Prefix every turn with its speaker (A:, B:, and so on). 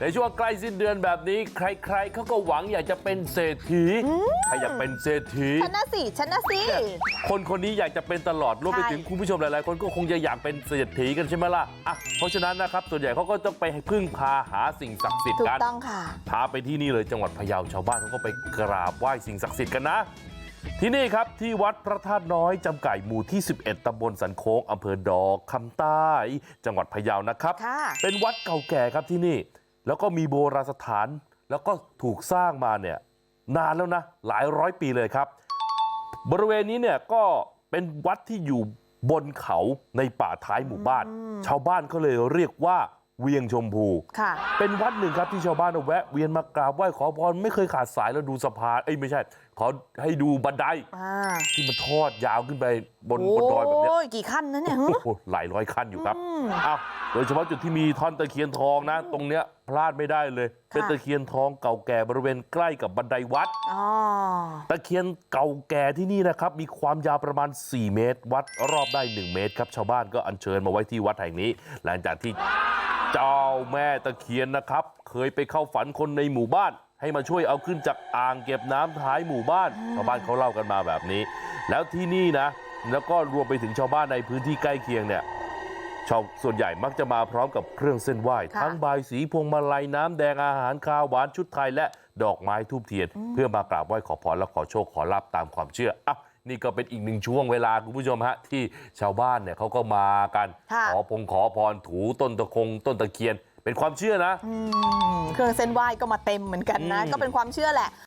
A: ในช่วงใกล้สิ้นเดือนแบบนี้ใครๆเขาก็หวังอยากจะเป็นเศรษฐีใครอยากเป็นเศรษฐี
B: ชนะสิชนะสิ
A: คนคนนี้อยากจะเป็นตลอดรวมไป
B: ใช่
A: ถึงคุณผู้ชมหลายๆ คนก็คงจะอยากเป็นเศรษฐีกันใช่ไหมล่ะอะเพราะฉะนั้นนะครับส่วนใหญ่เขาก็ต้องไปพึ่งพาหาสิ่งศักดิ์สิทธิ์
B: ถูก
A: กัน
B: ต้องค่ะ
A: พาไปที่นี่เลยจังหวัดพะเยาชาวบ้านเขาก็ไปกราบไหว้สิ่งศักดิ์สิทธิ์กันนะที่นี่ครับที่วัดพระธาตุน้อยจำไก่หมู่ที่ 11ตำบลสันโค้งอำเภอดอกคำใต้ จังหวัดพะเยานะครับ
B: ค่ะ
A: เป็นวัดเก่าแก่ครับที่นี่ แล้วก็มีโบราณสถานแล้วก็ถูกสร้างมาเนี่ยนานแล้วนะหลายร้อยปีเลยครับบริเวณนี้เนี่ยก็เป็นวัดที่อยู่บนเขาในป่าท้ายหมู่บ้านชาวบ้านเขาเลยเรียกว่า เวียงชมพู
B: ค่ะ
A: เป็นวัดหนึ่งครับที่ชาวบ้านเอาแวะเวียนมากราบไหว้ขอพรไม่เคยขาดสายแล้วดูสะพานเอ้ยไม่ใช่ขอให้ดูบันได
B: อ่า
A: ที่มันทอดยาวขึ้นไปบนบนดอยแบบเนี้ย
B: โอ้ยกี่ขั้นนะเนี่ยหึ
A: โอ้โหหลายร้อยขั้นอยู่ครับ
B: อืม
A: อ้าวโดยเฉพาะจุดที่มีท่อนตะเคียนทองนะตรงเนี้ยพลาดไม่ได้เลย เป็นตะเคียนทองเก่าแก่บริเวณใกล้กับบันไดวัด
B: อ๋อ
A: ตะเคียนเก่าแก่ที่นี่นะครับ มีความยาวประมาณ 4 เมตร วัดรอบได้ 1 เมตรครับชาวบ้านก็อัญเชิญมาไว้ที่วัดแห่งนี้ หลังจากที่ เจ้าแม่ตะเคียนนะครับ เคยไปเข้าฝันคนในหมู่บ้าน ให้มาช่วยเอาขึ้นจากอ่างเก็บน้ำท้ายหมู่บ้านชาวบ้านเขาเล่ากันมาแบบนี้ แล้วที่นี่นะ แล้วก็รวมไปถึงชาวบ้านในพื้นที่ใกล้เคียงเนี่ยชาวส่วนใหญ่มักจะมาพร้อมกับเครื่องเส้นไหว้
B: ค่ะ
A: ทั้งบายสีพวงมาลัยน้ำแดงอาหารคาวหวานชุดไทยและดอกไม้ทูบเทียน เพื่อมากราบไหว้ขอพรและขอโชคขอลาบตามความเชื่ออะ นี่ก็เป็นอีกหนึ่งช่วงเวลาคุณผู้ชมฮะที่ชาวบ้านเนี่ยเขาก็มากัน
B: ค่ะ
A: ขอพงขอพรถูต้นตะคงต้นตะเคียนเป็นความเชื่อนะ
B: อืมเครื่องเส้นไหว้ก็มาเต็มเหมือนกันนะ
A: อืม
B: ก็เป็นความเชื่อแหละ